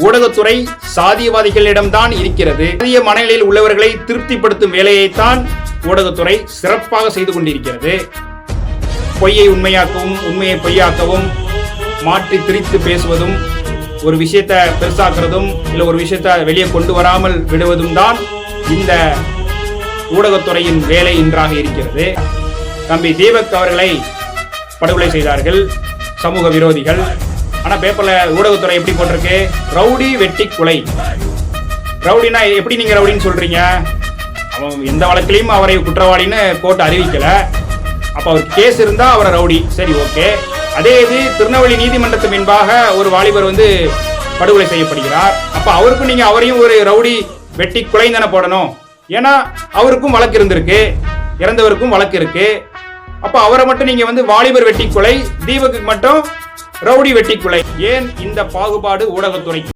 ஊடகத்துறை சாதியவாதிகளிடம்தான் இருக்கிறது. புதிய மனநிலையில் உள்ளவர்களை திருப்திப்படுத்தும் வேலையைத்தான் ஊடகத்துறை சிறப்பாக செய்து கொண்டிருக்கிறது. பொய்யை உண்மையாக்கவும் உண்மையை பொய்யாக்கவும் மாற்றி திரித்து பேசுவதும் ஒரு விஷயத்தை பெருசாக்குறதும் இல்லை ஒரு விஷயத்தை வெளியே கொண்டு வராமல் விடுவதும் தான் இந்த ஊடகத்துறையின் வேலை இன்றாக இருக்கிறது. தம்பி தீபக் அவர்களை படுகொலை செய்தார்கள் சமூக விரோதிகள். ஆனா பேப்பர்ல ஊடகத்துறை எப்படி போட்டிருக்கு? ரவுடி வெட்டி கொலை. ரவுடினா எப்படி நீங்க ரவுடின்னு சொல்றீங்க? அவன் எந்த வழக்கிலையும் அவரை குற்றவாளின்னு கோர்ட் அறிவிக்கல. அப்ப அவர் கேஸ் இருந்தா அவரை ரவுடி. சரி ஓகே அதே இது திருநெல்வேலி நீதிமன்றத்து முன்பாக ஒரு வாலிபர் வந்து படுகொலை செய்யப்படுகிறார். அப்ப அவருக்கும் நீங்க அவரையும் ஒரு ரவுடி வெட்டி கொலை தானே போடணும். ஏன்னா அவருக்கும் வழக்கு இருந்திருக்கு. இறந்தவருக்கும் வழக்கு இருக்கு. அப்ப அவரை மட்டும் நீங்க வந்து வாலிபர் வெட்டி கொலை தீபக்கு மட்டும் ரவுடி வெட்டி கொலை ஏன் இந்த பாகுபாடு ஊடகத்துறைக்கு